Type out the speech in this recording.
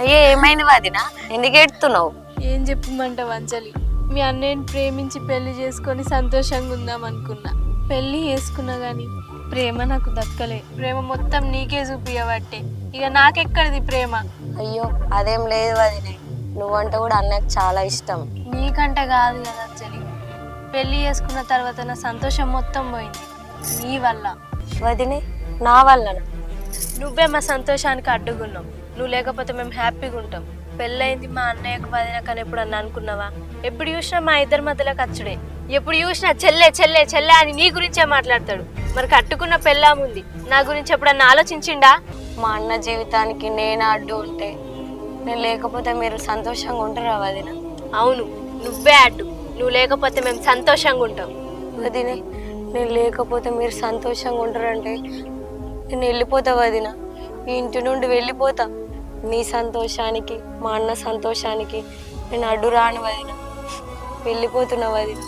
అయ్యే ఏమైంది వదిన? ఎందుకు ఎడుతున్నావు ఏం చెప్పమంటావు అంజలి మీ అన్నయ్యని ప్రేమించి పెళ్ళి చేసుకొని సంతోషంగా ఉందాం అనుకున్నా. పెళ్ళి చేసుకున్నా గాని ప్రేమ నాకు దక్కలే. ప్రేమ మొత్తం నీకే చూపియబట్టే ఇక నాకెక్కడిది ప్రేమ? అయ్యో అదేం లేదు వదినే. నువ్వంటే కూడా అన్నకు చాలా ఇష్టం. నీకంటే కాదు కదా అంజలి. పెళ్ళి చేసుకున్న తర్వాత నా సంతోషం మొత్తం పోయింది. నీ వల్ల. వదినే నా వల్లన? నువ్వే మా సంతోషానికి అడ్డుకున్నావు నువ్వు లేకపోతే మేము హ్యాపీగా ఉంటాం. పెళ్ళయింది మా అన్నయ్యకు వదిన కానీ ఎప్పుడన్నా అనుకున్నావా? ఎప్పుడు చూసినా మా ఇద్దరి మధ్యలో ఖర్చుడే ఎప్పుడు చూసినా చెల్లె చెల్లె చెల్లె అని నీ గురించే మాట్లాడతాడు. మరి కట్టుకున్న పెళ్ళాముంది నా గురించి ఎప్పుడన్నా ఆలోచించిండా? మా అన్న జీవితానికి నేను అడ్డు ఉంటే నేను లేకపోతే మీరు సంతోషంగా ఉంటారా వదిన? అవును నువ్వే అడ్డు. నువ్వు లేకపోతే మేము సంతోషంగా ఉంటాం. వదినే నేను లేకపోతే మీరు సంతోషంగా ఉంటారంటే నేను వెళ్ళిపోతా వదిన. ఈ ఇంటి నుండి వెళ్ళిపోతా. నీ సంతోషానికి మా అన్న సంతోషానికి నేను అడ్డు రాను వదిన. వెళ్ళిపోతున్నా వదిన.